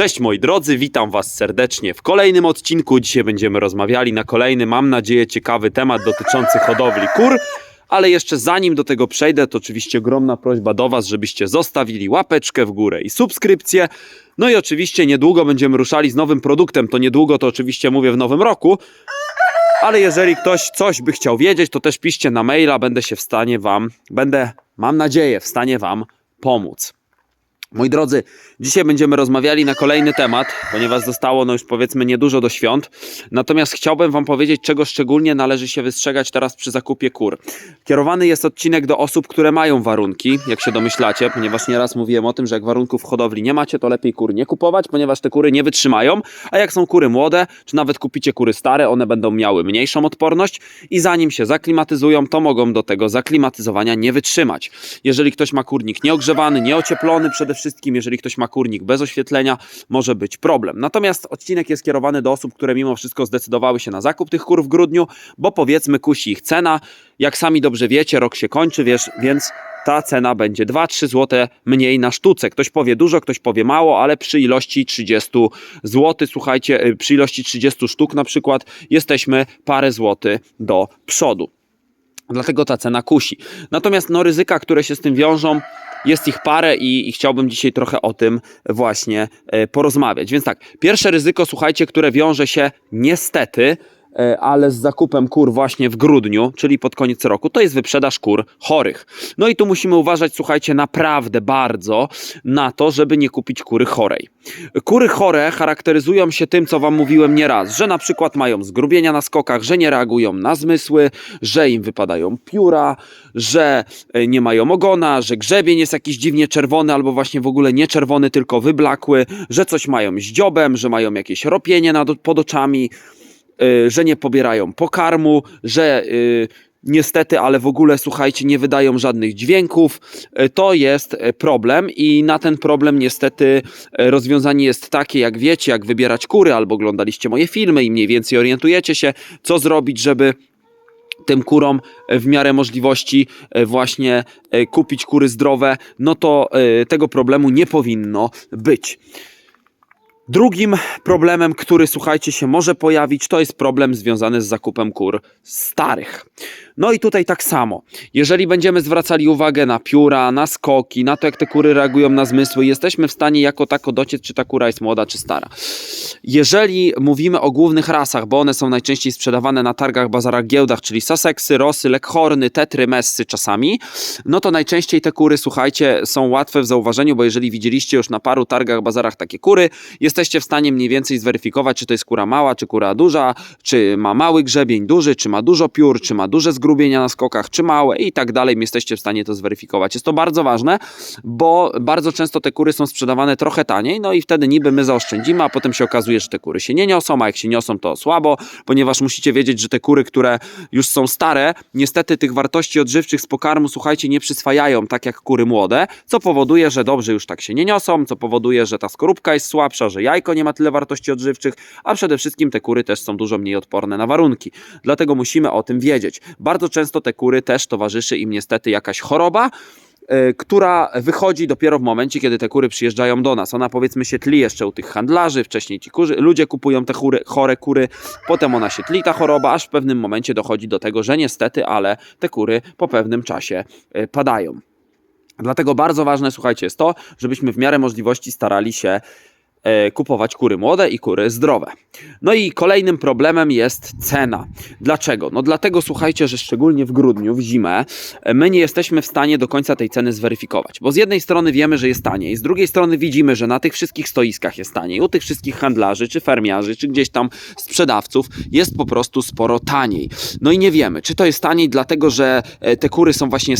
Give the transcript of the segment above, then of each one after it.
Cześć moi drodzy, witam Was serdecznie w kolejnym odcinku. Dzisiaj będziemy rozmawiali na kolejny, mam nadzieję, ciekawy temat dotyczący hodowli kur. Ale jeszcze zanim do tego przejdę, to oczywiście ogromna prośba do Was, żebyście zostawili łapeczkę w górę i subskrypcję. No i oczywiście niedługo będziemy ruszali z nowym produktem. To niedługo, to oczywiście mówię w nowym roku. Ale jeżeli ktoś coś by chciał wiedzieć, to też piszcie na maila, będę się w stanie Wam, będę, mam nadzieję, w stanie Wam pomóc. Moi drodzy, dzisiaj będziemy rozmawiali na kolejny temat, ponieważ zostało no już powiedzmy niedużo do świąt. Natomiast chciałbym Wam powiedzieć, czego szczególnie należy się wystrzegać teraz przy zakupie kur. Kierowany jest odcinek do osób, które mają warunki, jak się domyślacie, ponieważ nieraz mówiłem o tym, że jak warunków hodowli nie macie, to lepiej kur nie kupować, ponieważ te kury nie wytrzymają. A jak są kury młode, czy nawet kupicie kury stare, one będą miały mniejszą odporność i zanim się zaklimatyzują, to mogą do tego zaklimatyzowania nie wytrzymać. Jeżeli ktoś ma kurnik nieogrzewany, nieocieplony przede wszystkim, jeżeli ktoś ma kurnik bez oświetlenia, może być problem. Natomiast odcinek jest kierowany do osób, które mimo wszystko zdecydowały się na zakup tych kur w grudniu, bo powiedzmy kusi ich cena. Jak sami dobrze wiecie, rok się kończy, wiesz, więc ta cena będzie 2-3 zł mniej na sztuce. Ktoś powie dużo, ktoś powie mało, ale przy ilości 30 zł, słuchajcie, y, przy ilości 30 sztuk na przykład, jesteśmy parę złotych do przodu. Dlatego ta cena kusi. Natomiast no, ryzyka, które się z tym wiążą, jest ich parę i, i chciałbym dzisiaj trochę o tym właśnie e, porozmawiać. Więc tak, pierwsze ryzyko, słuchajcie, które wiąże się niestety, ale z zakupem kur właśnie w grudniu, czyli pod koniec roku, to jest wyprzedaż kur chorych. No i tu musimy uważać, słuchajcie, naprawdę bardzo na to, żeby nie kupić kury chorej. Kury chore charakteryzują się tym, co Wam mówiłem nieraz, że na przykład mają zgrubienia na skokach, że nie reagują na zmysły, że im wypadają pióra, że e, nie mają ogona, że grzebień jest jakiś dziwnie czerwony albo właśnie w ogóle nie czerwony, tylko wyblakły, że coś mają z dziobem, że mają jakieś ropienie nad, pod oczami, że nie pobierają pokarmu, że y, niestety, ale w ogóle słuchajcie, nie wydają żadnych dźwięków. Y, To jest y, problem i na ten problem niestety y, rozwiązanie jest takie, jak wiecie, jak wybierać kury, albo oglądaliście moje filmy i mniej więcej orientujecie się, co zrobić, żeby tym kurom w miarę możliwości właśnie kupić kury zdrowe, no to tego problemu nie powinno być. Drugim problemem, który słuchajcie się może pojawić, to jest problem związany z zakupem kur starych. No i tutaj tak samo. Jeżeli będziemy zwracali uwagę na pióra, na skoki, na to jak te kury reagują na zmysły, jesteśmy w stanie jako tako dociec, czy ta kura jest młoda, czy stara. Jeżeli mówimy o głównych rasach, bo one są najczęściej sprzedawane na targach, bazarach, giełdach, czyli Sussexy, Rosy, Leghorny, Tetry, Messy czasami, no to najczęściej te kury, słuchajcie, są łatwe w zauważeniu, bo jeżeli widzieliście już na paru targach, bazarach takie kury, jesteście w stanie mniej więcej zweryfikować, czy to jest kura mała, czy kura duża, czy ma mały grzebień, duży, czy ma dużo piór, czy ma duże zgrubienia na skokach, czy małe i tak dalej. Jesteście w stanie to zweryfikować. Jest to bardzo ważne, bo bardzo często te kury są sprzedawane trochę taniej, no i wtedy niby my zaoszczędzimy, a potem się okazuje, że te kury się nie niosą, a jak się niosą, to słabo, ponieważ musicie wiedzieć, że te kury, które już są stare, niestety tych wartości odżywczych z pokarmu, słuchajcie, nie przyswajają tak jak kury młode, co powoduje, że dobrze już tak się nie niosą, co powoduje, że ta skorupka jest słabsza, że jajko nie ma tyle wartości odżywczych, a przede wszystkim te kury też są dużo mniej odporne na warunki. Dlatego musimy o tym wiedzieć. Bardzo często te kury też towarzyszy im niestety jakaś choroba, e, która wychodzi dopiero w momencie, kiedy te kury przyjeżdżają do nas. Ona powiedzmy się tli jeszcze u tych handlarzy, wcześniej ci kurzy, ludzie kupują te chóry, chore kury, potem ona się tli ta choroba, aż w pewnym momencie dochodzi do tego, że niestety, ale te kury po pewnym czasie e, padają. Dlatego bardzo ważne, słuchajcie, jest to, żebyśmy w miarę możliwości starali się kupować kury młode i kury zdrowe. No i kolejnym problemem jest cena. Dlaczego? No dlatego słuchajcie, że szczególnie w grudniu, w zimę, e, my nie jesteśmy w stanie do końca tej ceny zweryfikować. Bo z jednej strony wiemy, że jest taniej, z drugiej strony widzimy, że na tych wszystkich stoiskach jest taniej, u tych wszystkich handlarzy, czy fermiarzy, czy gdzieś tam sprzedawców jest po prostu sporo taniej. No i nie wiemy, czy to jest taniej dlatego, że e, te kury są właśnie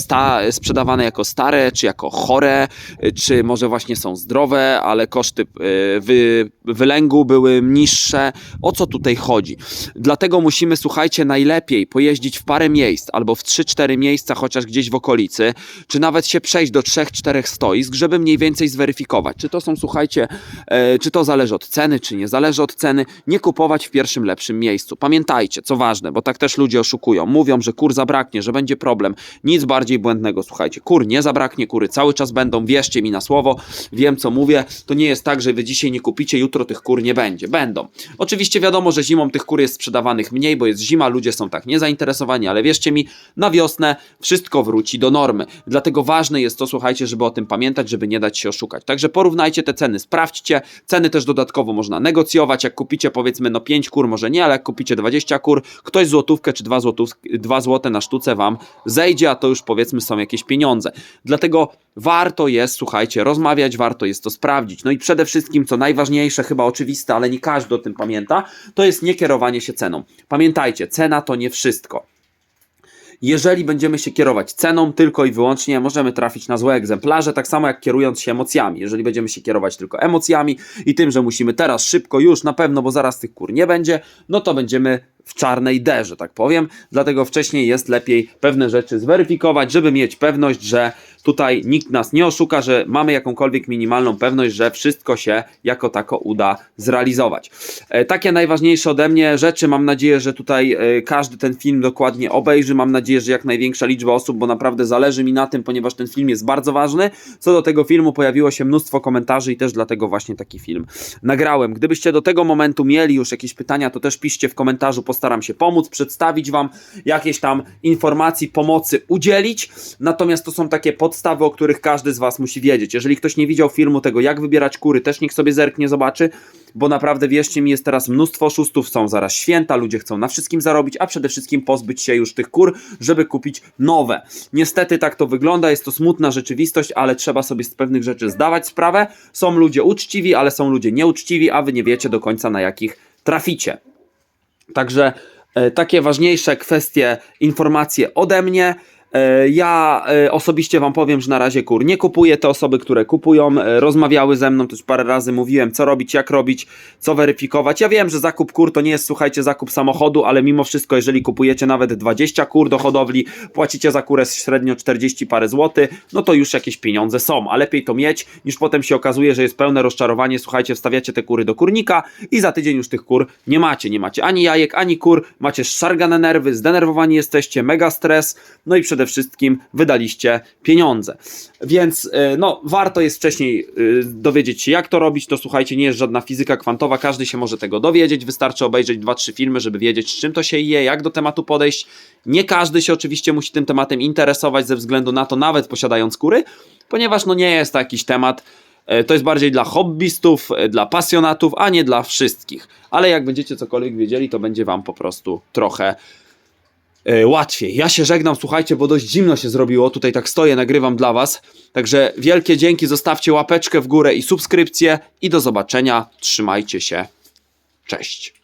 sprzedawane jako stare, czy jako chore, e, czy może właśnie są zdrowe, ale koszty e, wy, wylęgu były niższe. O co tutaj chodzi? Dlatego musimy, słuchajcie, najlepiej pojeździć w parę miejsc, albo w 3-4 miejsca, chociaż gdzieś w okolicy, czy nawet się przejść do 3-4 stoisk, żeby mniej więcej zweryfikować, czy to są, słuchajcie, e, czy to zależy od ceny, czy nie zależy od ceny. Nie kupować w pierwszym lepszym miejscu. Pamiętajcie, co ważne, bo tak też ludzie oszukują. Mówią, że kur zabraknie, że będzie problem. Nic bardziej błędnego, słuchajcie. Kur nie zabraknie, kury cały czas będą, wierzcie mi na słowo, wiem co mówię. To nie jest tak, że wy dzisiaj dzisiaj nie kupicie, jutro tych kur nie będzie. Będą. Oczywiście wiadomo, że zimą tych kur jest sprzedawanych mniej, bo jest zima, ludzie są tak niezainteresowani, ale wierzcie mi, na wiosnę wszystko wróci do normy. Dlatego ważne jest to, słuchajcie, żeby o tym pamiętać, żeby nie dać się oszukać. Także porównajcie te ceny, sprawdźcie. Ceny też dodatkowo można negocjować. Jak kupicie powiedzmy no 5 kur, może nie, ale jak kupicie 20 kur, ktoś złotówkę czy 2, złotów, 2 złote na sztuce wam zejdzie, a to już powiedzmy są jakieś pieniądze. Dlatego warto jest, słuchajcie, rozmawiać, warto jest to sprawdzić. No i przede wszystkim, co najważniejsze, chyba oczywiste, ale nie każdy o tym pamięta, to jest nie kierowanie się ceną. Pamiętajcie, cena to nie wszystko. Jeżeli będziemy się kierować ceną tylko i wyłącznie, możemy trafić na złe egzemplarze, tak samo jak kierując się emocjami. Jeżeli będziemy się kierować tylko emocjami i tym, że musimy teraz szybko, już na pewno, bo zaraz tych kur nie będzie, no to będziemy w czarnej derze, tak powiem. Dlatego wcześniej jest lepiej pewne rzeczy zweryfikować, żeby mieć pewność, że tutaj nikt nas nie oszuka, że mamy jakąkolwiek minimalną pewność, że wszystko się jako tako uda zrealizować. E, takie najważniejsze ode mnie rzeczy. Mam nadzieję, że tutaj e, każdy ten film dokładnie obejrzy. Mam nadzieję, że jak największa liczba osób, bo naprawdę zależy mi na tym, ponieważ ten film jest bardzo ważny. Co do tego filmu pojawiło się mnóstwo komentarzy i też dlatego właśnie taki film nagrałem. Gdybyście do tego momentu mieli już jakieś pytania, to też piszcie w komentarzu. Postaram się pomóc, przedstawić Wam jakieś tam informacji, pomocy udzielić. Natomiast to są takie podstawy, o których każdy z Was musi wiedzieć. Jeżeli ktoś nie widział filmu tego, jak wybierać kury, też niech sobie zerknie, zobaczy, bo naprawdę wierzcie mi, jest teraz mnóstwo oszustów, są zaraz święta, ludzie chcą na wszystkim zarobić, a przede wszystkim pozbyć się już tych kur, żeby kupić nowe. Niestety tak to wygląda, jest to smutna rzeczywistość, ale trzeba sobie z pewnych rzeczy zdawać sprawę. Są ludzie uczciwi, ale są ludzie nieuczciwi, a wy nie wiecie do końca na jakich traficie. Także e, takie ważniejsze kwestie, informacje ode mnie. E, Ja e, osobiście Wam powiem, że na razie kur nie kupuję. Te osoby, które kupują, e, rozmawiały ze mną, też parę razy mówiłem, co robić, jak robić, co weryfikować. Ja wiem, że zakup kur to nie jest, słuchajcie, zakup samochodu, ale mimo wszystko, jeżeli kupujecie nawet 20 kur do hodowli, płacicie za kurę średnio 40 parę złotych, no to już jakieś pieniądze są. A lepiej to mieć, niż potem się okazuje, że jest pełne rozczarowanie. Słuchajcie, wstawiacie te kury do kurnika i za tydzień już tych kur nie macie. Nie macie ani jajek, ani kur, macie szargane nerwy, zdenerwowani jesteście, mega stres, no i przede wszystkim wydaliście pieniądze. Więc y, no, warto jest wcześniej y, dowiedzieć się, jak to robić. To słuchajcie, nie jest żadna fizyka kwantowa, każdy się może tego dowiedzieć. Wystarczy obejrzeć 2-3 filmy, żeby wiedzieć, z czym to się je, jak do tematu podejść. Nie każdy się oczywiście musi tym tematem interesować ze względu na to, nawet posiadając kury, ponieważ no nie jest to jakiś temat. e, To jest bardziej dla hobbystów, e, dla pasjonatów, a nie dla wszystkich. Ale jak będziecie cokolwiek wiedzieli, to będzie Wam po prostu trochę e, łatwiej. Ja się żegnam, słuchajcie, bo dość zimno się zrobiło. Tutaj tak stoję, nagrywam dla Was. Także wielkie dzięki, zostawcie łapeczkę w górę i subskrypcję. I do zobaczenia. Trzymajcie się. Cześć.